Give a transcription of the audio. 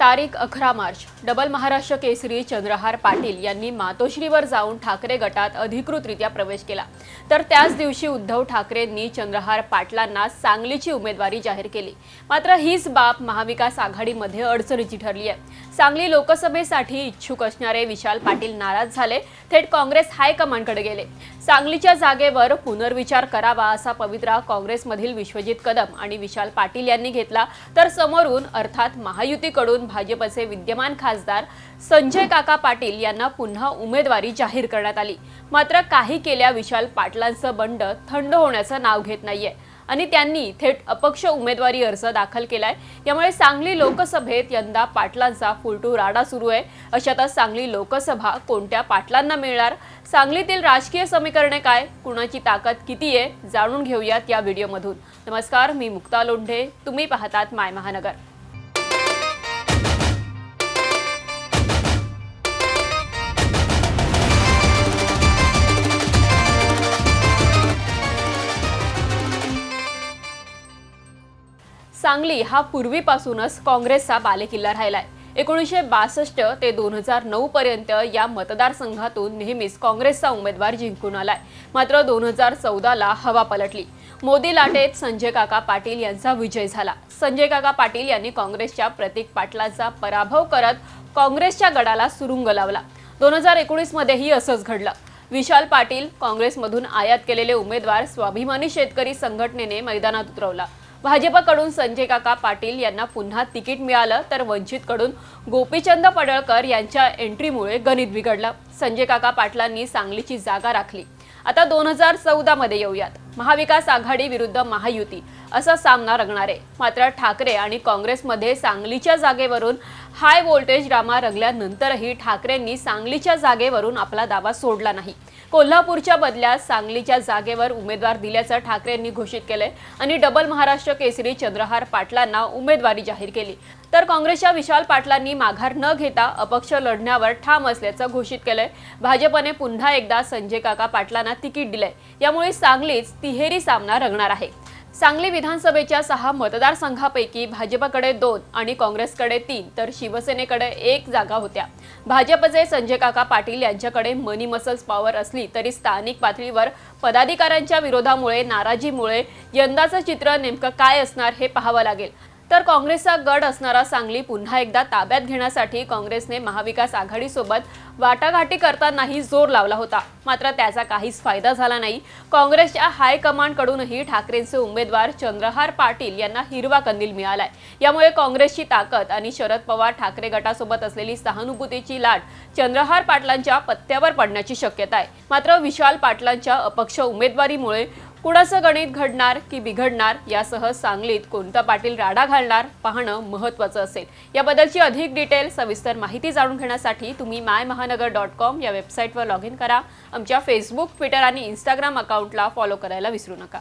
तारीख अकरा मार्च. डबल महाराष्ट्र केसरी चंद्रहार पाटील यांनी मातोश्रीवर जाऊन ठाकरे गटात अधिकृतरित्या प्रवेश केला. तर त्याच दिवशी उद्धव ठाकरेंनी चंद्रहार पाटलांना सांगलीची उमेदवारी जाहीर केली. मात्र हीच बाब महाविकास आघाडीमध्ये अडचणीची ठरली आहे सांगली लोकसभेसाठी इच्छुक असणारे विशाल पाटील नाराज झाले. थेट काँग्रेस हायकमांडकडे गेले. सांगलीच्या जागेवर पुनर्विचार करावा असा पवित्रा काँग्रेसमधील विश्वजित कदम आणि विशाल पाटील यांनी घेतला. तर समोरून अर्थात महायुतीकडून भाजपचे विद्यमान खासदार संजय काका पाटील यांना पुन्हा उमेदवारी जाहीर करण्यात आली. मात्र काही केल्या विशाल पाटलांचं बंड थंड होण्याचं नाव घेत नाहीये. आणि त्यांनी थेट अपक्ष उमेदवारी अर्ज दाखल केलाय. त्यामुळे सांगली लोकसभेत यंदा पाटलांचा फुलटू राडा सुरू आहे. अशातच सांगली लोकसभा कोणत्या पाटलांना मिळणार? सांगलीतील राजकीय समीकरणे काय? कुणाची ताकद किती आहे? जाणून घेऊयात या व्हिडिओमधून. नमस्कार मी मुक्ता लोंढे. तुम्ही पाहतात माय महानगर. सांगली हा पूर्वीपासूनच काँग्रेसचा बालेकिल्ला राहिलाय. एकोणीसशे बासष्ट ते दोन हजार नऊ पर्यंत या मतदारसंघातून नेहमीच काँग्रेसचा उमेदवार जिंकून आलाय. मात्र दोन हजार चौदाला हवा पलटली. मोदी लाटेत संजय काका पाटील यांचा विजय झाला. संजय काका पाटील यांनी काँग्रेसच्या प्रतीक पाटलाचा पराभव करत काँग्रेसच्या गडाला सुरुंग लावला. दोन हजार एकोणीसमध्येही असंच घडलं. विशाल पाटील काँग्रेसमधून आयात केलेले उमेदवार स्वाभिमानी शेतकरी संघटनेने मैदानात उतरवला. भाजपकडून संजय काका पाटील यांना पुन्हा तिकीट मिळालं तर वंचितकडून गोपीचंद पडळकर यांच्या एंट्रीमुळे गणित बिघडलं. संजय काका पाटलांनी सांगलीची जागा राखली. आता दोन हजार चौदा मध्ये येऊयात. महाविकास आघाडी विरुद्ध महायुती. असा सामना रंगणार आहे. मात्र ठाकरे आणि काँग्रेसमध्ये सांगलीच्या जागेवरून हाय व्होल्टेज ड्रामा रंगल्यानंतरही ठाकरेंनी सांगलीच्या जागेवरून आपला दावा सोडला नाही. कोल्हापूरच्या बदल्यात सांगलीच्या जागेवर उमेदवार दिल्याचं ठाकरेंनी घोषित केलंय. आणि डबल महाराष्ट्र केसरी चंद्रहार पाटलांना उमेदवारी जाहीर केली. तर काँग्रेसच्या विशाल पाटलांनी माघार न घेता अपक्ष लढण्यावर ठाम असल्याचं घोषित केलंय. भाजपने पुन्हा एकदा संजय काका पाटलांना तिकीट दिलंय. यामुळे सांगलीच तिहेरी सामना रंगणार आहे. सांगली विधानसभेच्या सहा मतदारसंघापैकी भाजपकडे दोन आणि काँग्रेसकडे तीन तर शिवसेनेकडे एक जागा होत्या. भाजपचे संजय काका पाटील यांच्याकडे मनी मसल्स पॉवर असली तरी स्थानिक पातळीवर पदाधिकाऱ्यांच्या विरोधामुळे नाराजीमुळे यंदाचं चित्र नेमकं काय असणार हे पाहावं लागेल. तर काँग्रेसचा गड असणारा सांगली पुन्हा एकदा ताब्यात घेण्यासाठी काँग्रेसने महाविकास आघाडीसोबत वाटाघाटी करतानाही जोर लावला होता. मात्र त्याचा काहीच फायदा झाला नाही. काँग्रेसच्या हायकमांडकडूनही ठाकरेंचे उमेदवार चंद्रहार पाटील यांना हिरवा कंदील मिळालाय. यामुळे काँग्रेसची ताकद आणि शरद पवार ठाकरे गटासोबत असलेली सहानुभूतीची लाट चंद्रहार पाटलांच्या पत्त्यावर पडण्याची शक्यता आहे. मात्र विशाल पाटलांच्या अपक्ष उमेदवारीमुळे कुणाचं गणित घडणार की बिघडणार यासह सांगलीत कोणता पाटील राडा घालणार पाहणं महत्त्वाचं असेल. याबद्दलची अधिक डिटेल सविस्तर माहिती जाणून घेण्यासाठी तुम्ही माय महानगर डॉट कॉम या वेबसाईटवर लॉग इन करा. आमच्या फेसबुक ट्विटर आणि इंस्टाग्राम अकाउंटला फॉलो करायला विसरू नका.